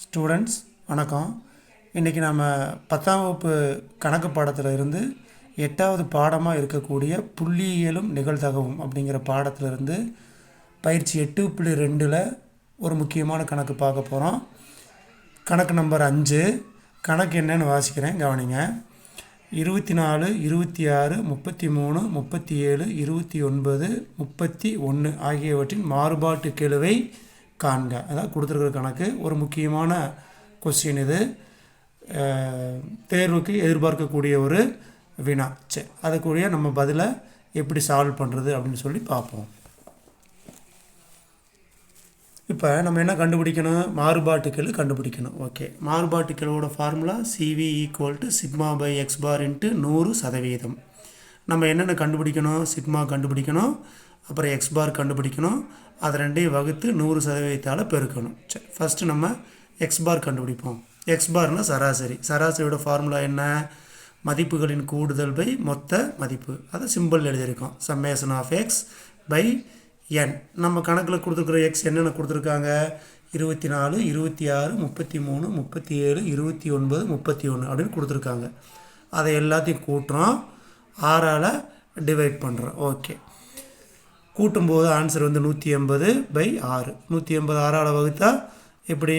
Students வணக்கம். இன்றைக்கி நம்ம பத்தாம் வகுப்பு கணக்கு பாடத்தில் இருந்து எட்டாவது பாடமாக இருக்கக்கூடிய புள்ளியியலும் நிகழ்தகவும் அப்படிங்கிற பாடத்திலிருந்து பயிற்சி எட்டு புள்ளி ரெண்டில் ஒரு முக்கியமான கணக்கு பார்க்க போகிறோம் கணக்கு நம்பர் அஞ்சு. கணக்கு என்னன்னு வாசிக்கிறேன் கவனிங்க. இருபத்தி நாலு இருபத்தி ஆறு முப்பத்தி மூணு முப்பத்தி ஏழு இருபத்தி ஒன்பது முப்பத்தி ஒன்று ஆகியவற்றின் மாறுபாட்டு கெழுவை காண்க. அதான் கொடுத்துருக்குற கணக்கு ஒரு முக்கியமான கொஸ்டின் இது. தேர்வுக்கு எதிர்பார்க்கக்கூடிய ஒரு வினா. சரி அதுக்குரிய நம்ம பதிலை எப்படி சால்வ் பண்ணுறது அப்படின்னு சொல்லி பார்ப்போம். இப்போ நம்ம என்ன கண்டுபிடிக்கணும்? மாறுபாட்டுக்கள் கண்டுபிடிக்கணும். Okay மாறுபாட்டுக்களோட formula CV equal to sigma by X bar into நூறு சதவீதம். நம்ம என்னென்ன கண்டுபிடிக்கணும்? சிக்மா கண்டுபிடிக்கணும். அப்புறம் எக்ஸ் பார் கண்டுபிடிக்கணும். அது ரெண்டையும் வகுத்து நூறு சதவீதத்தால் பெருக்கணும். சரி ஃபஸ்ட்டு நம்ம எக்ஸ் பார் கண்டுபிடிப்போம். எக்ஸ் பார்னால் சராசரி. சராசரியோட ஃபார்முலா என்ன? மதிப்புகளின் கூடுதல் பை மொத்த மதிப்பு. அதை சிம்பிள் எழுதியிருக்கோம். Summation of X by N நம்ம கணக்கில் கொடுத்துருக்குற எக்ஸ் என்னென்ன கொடுத்துருக்காங்க? இருபத்தி நாலு இருபத்தி ஆறு முப்பத்தி மூணு முப்பத்தி ஏழு இருபத்தி ஒன்பது முப்பத்தி ஒன்று அப்படின்னு கொடுத்துருக்காங்க. அதை எல்லாத்தையும் கூட்டுறோம். ஆறால் டிவைட் பண்ணுறோம் ஓகே கூட்டும்போது ஆன்சர் வந்து நூற்றி எண்பது பை ஆறு. நூற்றி எண்பது ஆறால் வகுத்தா இப்படி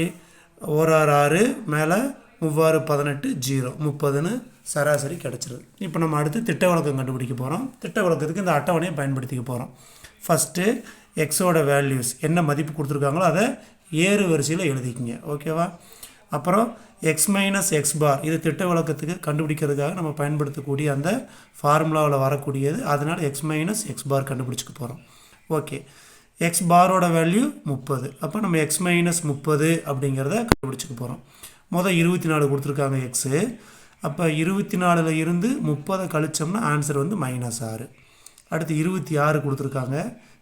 ஆறு ஆறு மேலே மூவாறு பதினெட்டு ஜீரோ முப்பதுன்னு சராசரி கிடச்சிருது. இப்போ நம்ம அடுத்து திட்ட விளக்கம் கண்டுபிடிக்க போகிறோம் திட்ட விளக்கத்துக்கு இந்த அட்டவணையை பயன்படுத்திக்க போகிறோம் ஃபஸ்ட்டு எக்ஸோட வேல்யூஸ் என்ன மதிப்பு கொடுத்துருக்காங்களோ அதை ஏறு வரிசையில் எழுதிக்கிங்க. ஓகேவா அப்புறம் எக்ஸ் மைனஸ் எக்ஸ் பார் இது திட்ட விளக்கத்துக்கு கண்டுபிடிக்கிறதுக்காக நம்ம பயன்படுத்தக்கூடிய அந்த ஃபார்முலாவில் வரக்கூடியது. அதனால் எக்ஸ் மைனஸ் எக்ஸ் பார் கண்டுபிடிச்சிக்க போகிறோம் ஓகே எக்ஸ் பாரோட வேல்யூ முப்பது. அப்போ நம்ம எக்ஸ் மைனஸ் முப்பது அப்படிங்கிறத கண்டுபிடிச்சிக்க போகிறோம் மொதல் இருபத்தி நாலு கொடுத்துருக்காங்க எக்ஸு அப்போ இருபத்தி நாலில் இருந்து முப்பதை கழிச்சோம்னா ஆன்சர் வந்து மைனஸ் ஆறு. அடுத்து இருபத்தி ஆறு கொடுத்துருக்காங்க.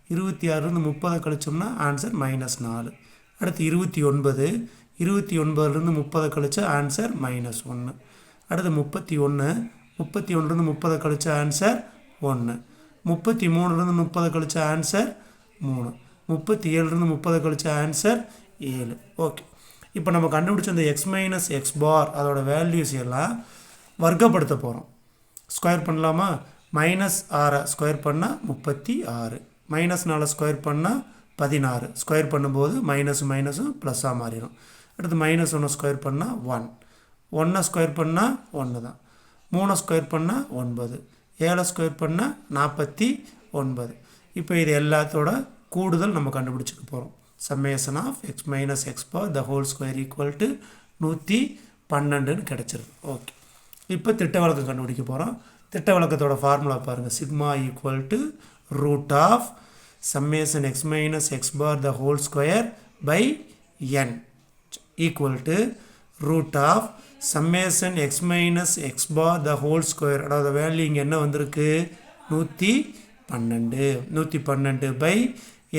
இருபத்தி ஆறுலேருந்து முப்பதை கழிச்சோம்னா ஆன்சர் மைனஸ் நாலு. அடுத்து இருபத்தி ஒன்பது. இருபத்தி ஒன்பதுலேருந்து முப்பதை கழிச்ச ஆன்சர் மைனஸ் ஒன்று அடுத்து முப்பத்தி ஒன்று முப்பத்தி ஒன்றுலேருந்து முப்பதை கழிச்ச ஆன்சர் ஒன்று முப்பத்தி மூணுலேருந்து முப்பதை கழிச்ச ஆன்சர் மூணு. முப்பத்தி ஏழுலேருந்து முப்பதை கழிச்ச ஆன்சர் ஏழு. ஓகே இப்போ நம்ம கண்டுபிடிச்ச அந்த எக்ஸ் மைனஸ் எக்ஸ் பார் அதோட வேல்யூஸ் எல்லாம் வர்க்கப்படுத்த போகிறோம் ஸ்கொயர் பண்ணலாமா? மைனஸ் ஆறை ஸ்கொயர் பண்ணால் முப்பத்தி ஆறு. மைனஸ் நாலு ஸ்கொயர் பண்ணால் பதினாறு. ஸ்கொயர் பண்ணும்போது மைனஸ் மைனஸும் ப்ளஸ்ஸாக மாறிடும் அடுத்து மைனஸ் ஒன்று ஸ்கொயர் பண்ணால் ஒன் ஒன்றை ஸ்கொயர் பண்ணால் ஒன்று தான். மூணை ஸ்கொயர் பண்ணால் ஒன்பது. ஏழை ஸ்கொயர் பண்ணால் நாற்பத்தி ஒன்பது. இப்போ இது எல்லாத்தோட கூடுதல் நம்ம கண்டுபிடிச்சிக்க போகிறோம் summation of X minus X power the whole square equal to நூற்றி பன்னெண்டுன்னு கிடச்சிருது. ஓகே இப்போ திட்ட வழக்கம் கண்டுபிடிக்க போகிறோம் திட்ட வழக்கத்தோட ஃபார்முலா பாருங்கள் sigma equal to root of summation X minus X bar the whole square by N equal to root of summation X minus X bar the whole square அதாவது வேல்யூ இங்கே என்ன வந்திருக்கு? நூற்றி பன்னெண்டு. நூற்றி பன்னெண்டு பை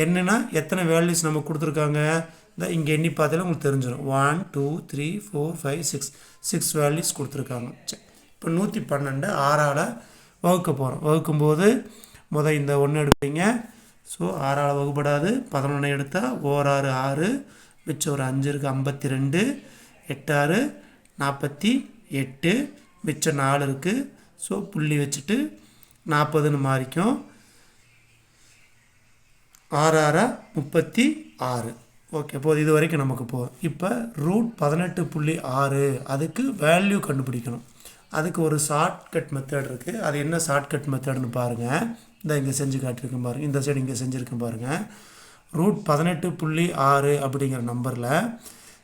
என்னென்னா எத்தனை வேல்யூஸ் நமக்கு கொடுத்துருக்காங்க? இந்த இங்கே எண்ணி பார்த்தாலே உங்களுக்கு தெரிஞ்சிடும் one two three four five six six values கொடுத்துருக்காங்க. சரி இப்போ நூற்றி பன்னெண்டு ஆறால் வகுக்க போகிறோம் வகுக்கும்போது முதல் இந்த ஒன்று எடுப்பீங்க. ஸோ ஆறால் வகுப்படாது. பதினொன்று எடுத்தால் ஓர் ஆறு ஆறு. மிச்சம் ஒரு அஞ்சு இருக்குது ஐம்பத்தி ரெண்டு எட்டாறு நாற்பத்தி எட்டு மிச்சம் நாலு இருக்குது ஸோ புள்ளி வச்சுட்டு நாற்பதுன்னு மாறிக்கும். ஆறு முப்பத்தி ஆறு. ஓகே போது இது வரைக்கும் நமக்கு போகும் இப்போ ரூட் பதினெட்டு புள்ளி ஆறு அதுக்கு வேல்யூ கண்டுபிடிக்கணும். அதுக்கு ஒரு ஷார்ட்கட் மெத்தட் இருக்குது அது என்ன ஷார்ட்கட் மெத்தட்னு பாருங்கள் இந்த இங்கே செஞ்சு காட்டியிருக்கேன் பாருங்கள் இந்த சைடு இங்கே செஞ்சுருக்கேன் பாருங்கள் ரூட் பதினெட்டு புள்ளி ஆறு அப்படிங்கிற நம்பரில்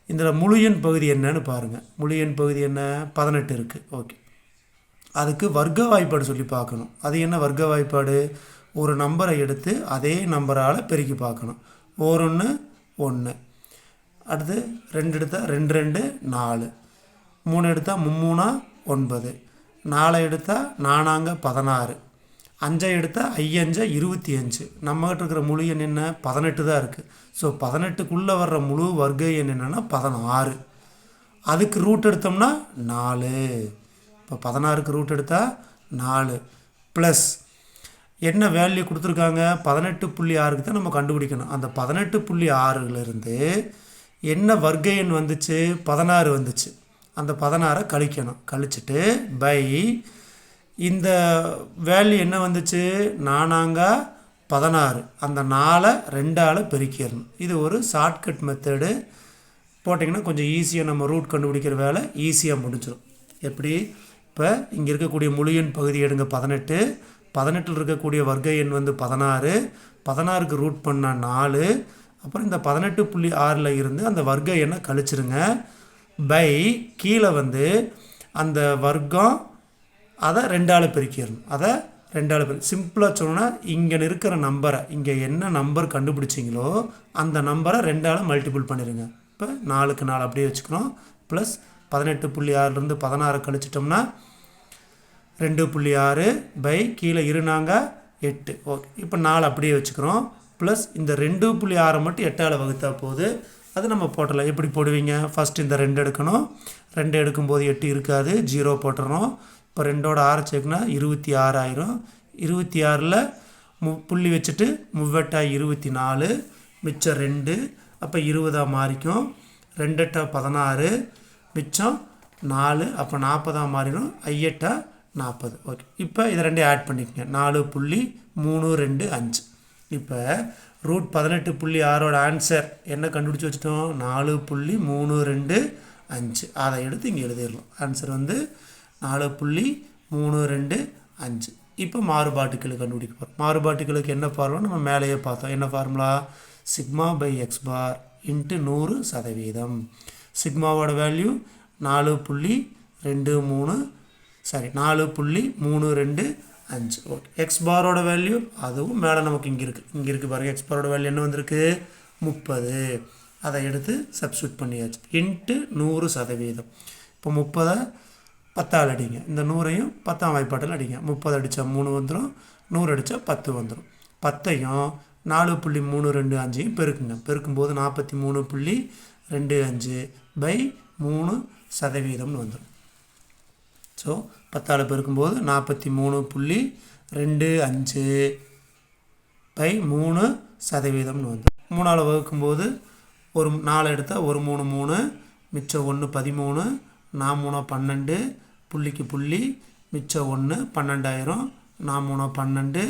இதில் முழு எண் பகுதி என்னன்னு பாருங்கள் முழு எண் பகுதி என்ன? பதினெட்டு இருக்குது ஓகே. அதுக்கு வர்க்க வாய்ப்பாடு சொல்லி பார்க்கணும். அது என்ன வர்க்க வாய்ப்பாடு? ஒரு நம்பரை எடுத்து அதே நம்பரால் பெருக்கி பார்க்கணும். ஓரொன்று ஒன்று அடுத்து ரெண்டு எடுத்தால் ரெண்டு ரெண்டு நாலு. மூணு எடுத்தால் மும்மூணா ஒன்பது. நாலு எடுத்தால் நானாங்க பதினாறு. அஞ்சை எடுத்தால் ஐயஞ்ச இருபத்தி அஞ்சு. நம்மகிட்ட இருக்கிற முழு எண் என்ன? பதினெட்டு தான் இருக்குது ஸோ பதினெட்டுக்குள்ளே வர்ற முழு வர்க்க எண் என்னென்னா பதினாறு. அதுக்கு ரூட் எடுத்தோம்னா நாலு. இப்போ பதினாறுக்கு ரூட் எடுத்தால் நாலு. ப்ளஸ் என்ன வேல்யூ கொடுத்துருக்காங்க? பதினெட்டு புள்ளி ஆறுக்கு தான் நம்ம கண்டுபிடிக்கணும். அந்த பதினெட்டு புள்ளி ஆறுலேருந்து என்ன வர்க்க எண் வந்துச்சு? பதினாறு வந்துச்சு. அந்த பதினாறை கழிக்கணும். கழிச்சிட்டு பை இந்த வேல்யூ என்ன வந்துச்சு? நானாங்க பதினாறு. அந்த நாலை ரெண்டால் பெருக்கிடணும். இது ஒரு ஷார்ட்கட் மெத்தடு போட்டிங்கன்னா கொஞ்சம் ஈஸியாக நம்ம ரூட் கண்டுபிடிக்கிற வேலை ஈஸியாக முடிஞ்சிடும் எப்படி? இப்போ இங்கே இருக்கக்கூடிய முழு எண் பகுதி எடுங்க பதினெட்டு. பதினெட்டில் இருக்கக்கூடிய வர்க்க எண் வந்து பதினாறு. பதினாறுக்கு ரூட் பண்ணால் நாலு. அப்புறம் இந்த பதினெட்டு புள்ளி ஆறில் இருந்து அந்த வர்க்க எண்ணை கழிச்சிருங்க. பை கீழே வந்து அந்த வர்க்கம் அதை ரெண்டால் பெருக்கிடணும். அதை ரெண்டால் பெரு சிம்பிளாக சொல்லணும்னா இங்கே இருக்கிற நம்பரை இங்கே என்ன நம்பர் கண்டுபிடிச்சிங்களோ அந்த நம்பரை ரெண்டால் மல்டிபிள் பண்ணிடுங்க. இப்போ நாலுக்கு நாலு அப்படியே வச்சுக்கிறோம் ப்ளஸ் பதினெட்டு புள்ளி ஆறுலேருந்து பதினாறு கழிச்சிட்டோம்னா ரெண்டு புள்ளி ஆறு பை கீழே இருநாங்க எட்டு. ஓகே. இப்போ நாலு அப்படியே வச்சுக்கிறோம். ப்ளஸ் இந்த ரெண்டு புள்ளி ஆறை மட்டும் எட்டால் வகுத்தா போகுது அது நம்ம போட்டலாம் எப்படி போடுவீங்க? ஃபஸ்ட் இந்த ரெண்டு எடுக்கணும். ரெண்டு எடுக்கும்போது எட்டு இருக்காது. ஜீரோ போட்டுறோம் இப்போ ரெண்டோட ஆறு சேர்க்குனா இருபத்தி ஆறு ஆயிரும் இருபத்தி ஆறில் மு புள்ளி வச்சுட்டு முவ்வெட்டாக இருபத்தி நாலு மிச்சம் ரெண்டு அப்போ இருபதாக மாறிக்கும். ரெண்டெட்டா பதினாறு மிச்சம் நாலு அப்போ நாற்பதாக மாறிடும். ஐயெட்டா நாற்பது ஓகே இப்போ இதை ரெண்டையும் ஆட் பண்ணிக்கங்க. நாலு புள்ளி மூணு ரெண்டு அஞ்சு. இப்போ ரூட் பதினெட்டு புள்ளி ஆறோட ஆன்சர் என்ன கண்டுபிடிச்சி வச்சிட்டோம்? நாலு புள்ளி மூணு ரெண்டு அஞ்சு. அதை எடுத்து இங்கே எழுதிடலாம். ஆன்சர் வந்து நாலு புள்ளி மூணு ரெண்டு அஞ்சு. இப்போ மாறுபாட்டுக்களை கண்டுபிடிக்க போகிறோம் மாறுபாட்டுக்களுக்கு என்ன ஃபார்முலா நம்ம மேலேயே பார்த்தோம். என்ன formula sigma by X bar into நூறு சதவீதம். சிக்மாவோட வேல்யூ நாலு புள்ளி ரெண்டு மூணு சாரி நாலு புள்ளி மூணு ரெண்டு அஞ்சு. ஓகே எக்ஸ் பாரோட வேல்யூ அதுவும் மேலே நமக்கு இங்கே இருக்குது இங்கே இருக்குது பாருங்கள் எக்ஸ் பாரோட வேல்யூ என்ன வந்திருக்கு? முப்பது. அதை எடுத்து சப்ஸ்டியூட் பண்ணியாச்சு. இன்ட்டு நூறு சதவீதம். இப்போ முப்பதை பத்தால் அடிங்க. இந்த நூறையும் பத்தாம் வாய்ப்பாட்டில் அடிங்க. முப்பது அடித்தா மூணு வந்துடும் நூறு அடித்தா பத்து வந்துடும் பத்தையும் நாலு புள்ளி மூணு ரெண்டு அஞ்சையும் பெருக்குங்க. பெருக்கும்போது நாற்பத்தி மூணு புள்ளி ரெண்டு அஞ்சு பை மூணு சதவீதம்னு வந்துடும் ஸோ பத்தால் பெருக்கும்போது நாற்பத்தி மூணு புள்ளி ரெண்டு அஞ்சு பை மூணு சதவீதம்னு வந்துடும் மூணால் வகுக்கும்போது ஒரு நாலு எடுத்தால் ஒரு மூணு மூணு மிச்சம் ஒன்று பதிமூணு நான் மூணா பன்னெண்டு புள்ளிக்கு புள்ளி மிச்சம் ஒன்று பன்னெண்டாயிரம். நான் மூணா பன்னெண்டு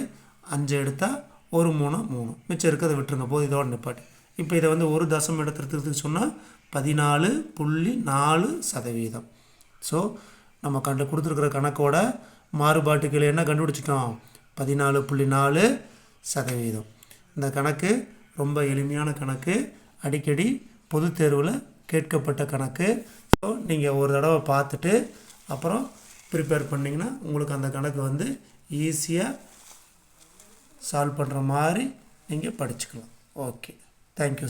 அஞ்சு எடுத்தால் ஒரு மூணு மூணு. மிச்சம் இருக்கிறத விட்டுருங்க. போது இதோட நிப்பாட்டி. இப்போ இதை வந்து ஒரு தசம் எடுத்துறதுக்கு சொன்னால் பதினாலு புள்ளி நாலு சதவீதம். ஸோ நம்ம கண்டு கொடுத்துருக்குற கணக்கோட மாறுபாட்டுக்களை என்ன கண்டுபிடிச்சிட்டோம்? பதினாலு புள்ளி நாலு சதவீதம். இந்த கணக்கு ரொம்ப எளிமையான கணக்கு. அடிக்கடி பொது தேர்வில் கேட்கப்பட்ட கணக்கு. ஸோ நீங்கள் ஒரு தடவை பார்த்துட்டு அப்புறம் ப்ரிப்பேர் பண்ணிங்கன்னா உங்களுக்கு அந்த கணக்கு வந்து ஈஸியாக சால்வ் பண்ணுற மாதிரி நீங்கள் படிச்சுக்கலாம். Okay thank you